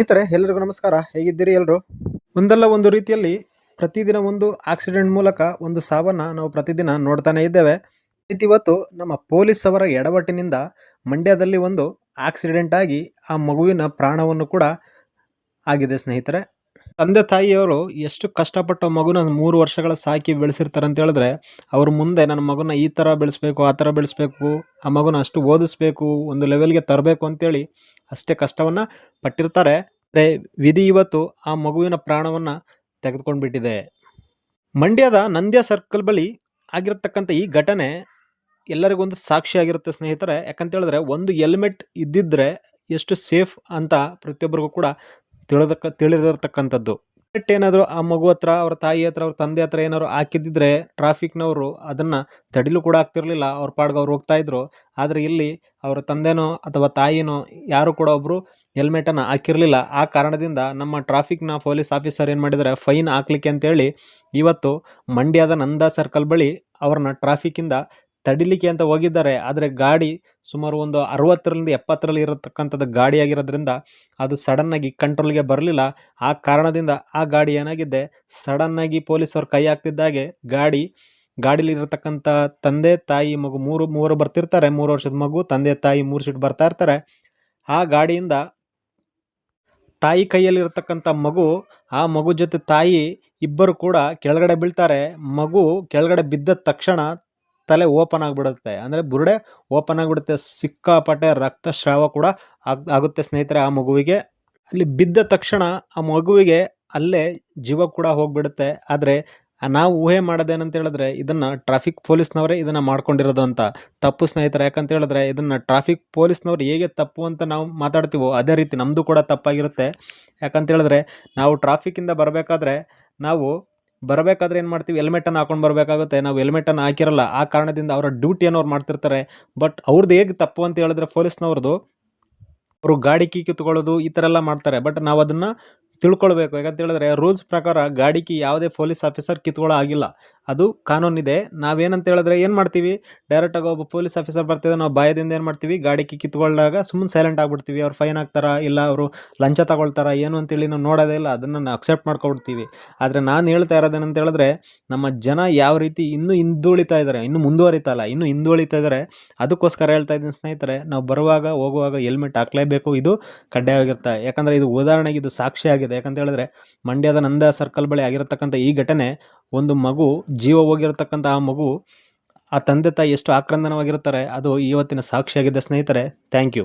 ಸ್ನೇಹಿತರೆ ಎಲ್ಲರಿಗೂ ನಮಸ್ಕಾರ. ಹೇಗಿದ್ದೀರಿ ಎಲ್ಲರೂ ಒಂದಲ್ಲ ಒಂದು ರೀತಿಯಲ್ಲಿ ಪ್ರತಿದಿನ ಒಂದು ಆಕ್ಸಿಡೆಂಟ್ ಮೂಲಕ ಒಂದು ಸಾವನ್ನ ನಾವು ಪ್ರತಿದಿನ ನೋಡ್ತಾನೆ ಇದ್ದೇವೆ. ಇವತ್ತು ನಮ್ಮ ಪೊಲೀಸ್ ಅವರ ಎಡವಟ್ಟಿನಿಂದ ಮಂಡ್ಯದಲ್ಲಿ ಒಂದು ಆಕ್ಸಿಡೆಂಟ್ ಆಗಿ ಆ ಮಗುವಿನ ಪ್ರಾಣವನ್ನು ಕೂಡ ಆಗಿದೆ ಸ್ನೇಹಿತರೆ. ತಂದೆ ತಾಯಿಯವರು ಎಷ್ಟು ಕಷ್ಟಪಟ್ಟು ಮಗುನ ಮೂರು ವರ್ಷಗಳ ಸಾಕಿ ಬೆಳೆಸಿರ್ತಾರೆ ಅಂತ ಹೇಳಿದ್ರೆ, ಅವ್ರ ಮುಂದೆ ನನ್ನ ಮಗುನ ಈ ಥರ ಬೆಳೆಸ್ಬೇಕು, ಆ ಥರ ಬೆಳೆಸ್ಬೇಕು, ಆ ಮಗುನ ಅಷ್ಟು ಓದಿಸ್ಬೇಕು, ಒಂದು ಲೆವೆಲ್ಗೆ ತರಬೇಕು ಅಂತೇಳಿ ಅಷ್ಟೇ ಕಷ್ಟವನ್ನು ಪಟ್ಟಿರ್ತಾರೆ. ವಿಧಿ ಇವತ್ತು ಆ ಮಗುವಿನ ಪ್ರಾಣವನ್ನು ತೆಗೆದುಕೊಂಡು ಬಿಟ್ಟಿದೆ ಮಂಡ್ಯದ ನಂದ್ಯ ಸರ್ಕಲ್ ಬಳಿ ಆಗಿರತಕ್ಕಂಥ ಈ ಘಟನೆ ಎಲ್ಲರಿಗೊಂದು ಸಾಕ್ಷಿಯಾಗಿರುತ್ತೆ ಸ್ನೇಹಿತರೆ. ಯಾಕಂತ ಹೇಳಿದ್ರೆ ಒಂದು ಹೆಲ್ಮೆಟ್ ಇದ್ದಿದ್ರೆ ಎಷ್ಟು ಸೇಫ್ ಅಂತ ಪ್ರತಿಯೊಬ್ಬರಿಗೂ ಕೂಡ ತಿಳಿದಕ್ಕ ತಿಳಿದಿರತಕ್ಕಂಥದ್ದು. ಹೆಲ್ಮೆಟ್ ಏನಾದರೂ ಆ ಮಗು ಹತ್ರ, ಅವ್ರ ತಾಯಿ ಹತ್ರ, ಅವ್ರ ತಂದೆ ಹತ್ರ ಏನಾದ್ರು ಹಾಕಿದ್ದಿದ್ರೆ ಟ್ರಾಫಿಕ್ನವರು ಅದನ್ನು ತಡಿಲು ಕೂಡ ಆಗ್ತಿರ್ಲಿಲ್ಲ. ಅವ್ರ ಪಾಡ್ಗೆ ಅವ್ರು ಹೋಗ್ತಾ ಇದ್ರು. ಆದರೆ ಇಲ್ಲಿ ಅವರ ತಂದೆನೋ ಅಥವಾ ತಾಯಿನೋ ಯಾರು ಕೂಡ ಒಬ್ಬರು ಹೆಲ್ಮೆಟನ್ನು ಹಾಕಿರಲಿಲ್ಲ. ಆ ಕಾರಣದಿಂದ ನಮ್ಮ ಟ್ರಾಫಿಕ್ನ ಪೊಲೀಸ್ ಆಫೀಸರ್ ಏನು ಮಾಡಿದರೆ, ಫೈನ್ ಹಾಕ್ಲಿಕ್ಕೆ ಅಂತೇಳಿ ಇವತ್ತು ಮಂಡ್ಯದ ನಂದಾ ಸರ್ಕಲ್ ಬಳಿ ಅವ್ರನ್ನ ಟ್ರಾಫಿಕ್ಕಿಂದ ತಡಿಲಿಕ್ಕೆ ಅಂತ ಹೋಗಿದ್ದಾರೆ. ಆದರೆ ಗಾಡಿ ಸುಮಾರು ಒಂದು ಅರವತ್ತರಿಂದ ಎಪ್ಪತ್ತರಲ್ಲಿ ಇರತಕ್ಕಂಥದ್ದು ಗಾಡಿ ಆಗಿರೋದ್ರಿಂದ ಅದು ಸಡನ್ನಾಗಿ ಕಂಟ್ರೋಲ್ಗೆ ಬರಲಿಲ್ಲ. ಆ ಕಾರಣದಿಂದ ಆ ಗಾಡಿ ಏನಾಗಿದೆ? ಸಡನ್ನಾಗಿ ಪೊಲೀಸರು ಕೈ ಹಾಕ್ತಿದ್ದಾಗೆ ಗಾಡಿ, ಗಾಡೀಲಿ ಇರತಕ್ಕಂಥ ತಂದೆ, ತಾಯಿ, ಮಗು ಮೂರು, ಮೂವರು ಬರ್ತಿರ್ತಾರೆ. ಮೂರು ವರ್ಷದ ಮಗು, ತಂದೆ, ತಾಯಿ ಮೂರು ಸೀಟ್ ಬರ್ತಾ ಇರ್ತಾರೆ. ಆ ಗಾಡಿಯಿಂದ ತಾಯಿ ಕೈಯಲ್ಲಿರತಕ್ಕಂಥ ಮಗು, ಆ ಮಗು ಜೊತೆ ತಾಯಿ ಇಬ್ಬರು ಕೂಡ ಕೆಳಗಡೆ ಬೀಳ್ತಾರೆ. ಮಗು ಕೆಳಗಡೆ ಬಿದ್ದ ತಕ್ಷಣ ತಲೆ ಓಪನ್ ಆಗಿಬಿಡುತ್ತೆ. ಅಂದರೆ ಬುರುಡೆ ಓಪನ್ ಆಗಿಬಿಡುತ್ತೆ. ಸಿಕ್ಕಾಪಟ್ಟೆ ರಕ್ತಸ್ರಾವ ಕೂಡ ಆಗ್, ಆಗುತ್ತೆ ಸ್ನೇಹಿತರೆ ಆ ಮಗುವಿಗೆ. ಅಲ್ಲಿ ಬಿದ್ದ ತಕ್ಷಣ ಆ ಮಗುವಿಗೆ ಅಲ್ಲೇ ಜೀವ ಕೂಡ ಹೋಗಿಬಿಡುತ್ತೆ. ಆದರೆ ನಾವು ಊಹೆ ಮಾಡೋದೇನಂತ ಹೇಳಿದ್ರೆ ಇದನ್ನು ಟ್ರಾಫಿಕ್ ಪೊಲೀಸ್ನವರೇ ಇದನ್ನು ಮಾಡ್ಕೊಂಡಿರೋದು ಅಂತ. ತಪ್ಪು ಸ್ನೇಹಿತರೆ, ಯಾಕಂತ ಹೇಳಿದ್ರೆ ಇದನ್ನು ಟ್ರಾಫಿಕ್ ಪೊಲೀಸ್ನವ್ರು ಹೇಗೆ ತಪ್ಪು ಅಂತ ನಾವು ಮಾತಾಡ್ತೀವೋ ಅದೇ ರೀತಿ ನಮ್ಮದು ಕೂಡ ತಪ್ಪಾಗಿರುತ್ತೆ. ಯಾಕಂತ ಹೇಳಿದ್ರೆ ನಾವು ಟ್ರಾಫಿಕ್ಕಿಂದ ಬರಬೇಕಾದ್ರೆ ನಾವು ಬರಬೇಕಾದ್ರೆ ಏನು ಮಾಡ್ತೀವಿ? ಹೆಲ್ಮೆಟನ್ನು ಹಾಕೊಂಡು ಬರಬೇಕಾಗುತ್ತೆ. ನಾವು ಹೆಲ್ಮೆಟನ್ನು ಹಾಕಿರಲ್ಲ, ಆ ಕಾರಣದಿಂದ ಅವರ ಡ್ಯೂಟಿಯನ್ನು ಅವ್ರು ಮಾಡ್ತಿರ್ತಾರೆ. ಬಟ್ ಅವ್ರದ್ದು ಹೇಗೆ ತಪ್ಪು ಅಂತ ಹೇಳಿದ್ರೆ ಪೊಲೀಸ್ನವ್ರದ್ದು ಅವರು ಗಾಡಿ ಕೀ ಕಿತ್ಕೊಳ್ಳೋದು ಈ ಥರ ಎಲ್ಲ ಮಾಡ್ತಾರೆ. ಬಟ್ ನಾವು ಅದನ್ನು ತಿಳ್ಕೊಳ್ಬೇಕು. ಯಾಕಂತ ಹೇಳಿದ್ರೆ ರೂಲ್ಸ್ ಪ್ರಕಾರ ಗಾಡಿಗೆ ಯಾವುದೇ ಪೊಲೀಸ್ ಆಫೀಸರ್ ಕಿತ್ಕೊಳ್ಳೋ ಆಗಿಲ್ಲ ಅದು ಕಾನೂನಿದೆ. ನಾವೇನಂತ ಹೇಳಿದ್ರೆ ಏನು ಮಾಡ್ತೀವಿ? ಡೈರೆಕ್ಟಾಗಿ ಒಬ್ಬ ಪೊಲೀಸ್ ಆಫೀಸರ್ ಬರ್ತಿದ್ದೆ ನಾವು ಭಯದಿಂದ ಏನು ಮಾಡ್ತೀವಿ? ಗಾಡಿಗೆ ಕಿತ್ಕೊಳ್ಳಾಗ ಸುಮ್ಮನೆ ಸೈಲೆಂಟ್ ಆಗಿಬಿಡ್ತೀವಿ. ಅವ್ರು ಫೈನ್ ಹಾಕ್ತಾರಾ ಇಲ್ಲ ಅವರು ಲಂಚ ತಗೊಳ್ತಾರಾ? ಏನು ಅಂತೇಳಿ ನಾವು ನೋಡೋದೇ ಇಲ್ಲ. ಅದನ್ನು ನಾವು ಅಕ್ಸೆಪ್ಟ್ ಮಾಡ್ಕೊಬಿಡ್ತೀವಿ. ಆದರೆ ನಾನು ಹೇಳ್ತಾ ಇರೋದೇನಂತ ಹೇಳಿದ್ರೆ ನಮ್ಮ ಜನ ಯಾವ ರೀತಿ ಇನ್ನೂ ಹಿಂದುಳಿತಾ ಇದ್ದಾರೆ ಇನ್ನೂ ಮುಂದುವರಿತಾ ಇಲ್ಲ, ಇನ್ನೂ ಹಿಂದುಳಿತಾ ಇದ್ದಾರೆ ಅದಕ್ಕೋಸ್ಕರ ಹೇಳ್ತಾ ಇದ್ದೀನಿ ಸ್ನೇಹಿತರೆ, ನಾವು ಬರುವಾಗ ಹೋಗುವಾಗ ಹೆಲ್ಮೆಟ್ ಹಾಕ್ಲೇಬೇಕು. ಇದು ಕಡ್ಡಾಯವಾಗಿರುತ್ತೆ. ಯಾಕಂದರೆ ಇದು ಉದಾಹರಣೆಗೆ ಇದು ಸಾಕ್ಷಿ ಆಗಿದೆ ಯಾಕಂತ ಹೇಳಿದ್ರೆ ಮಂಡ್ಯದ ನಂದ ಸರ್ಕಲ್ ಬಳಿ ಆಗಿರತಕ್ಕಂಥ ಈ ಘಟನೆ ಒಂದು ಮಗು ಜೀವ ಹೋಗಿರತಕ್ಕಂಥ ಆ ಮಗು ಆ ತಂದೆ ತಾಯಿ ಎಷ್ಟು ಆಕ್ರಂದನವಾಗಿರುತ್ತಾರೆ, ಅದು ಇವತ್ತಿನ ಸಾಕ್ಷಿಯಾಗಿದ್ದ ಸ್ನೇಹಿತರೆ ಥ್ಯಾಂಕ್ ಯು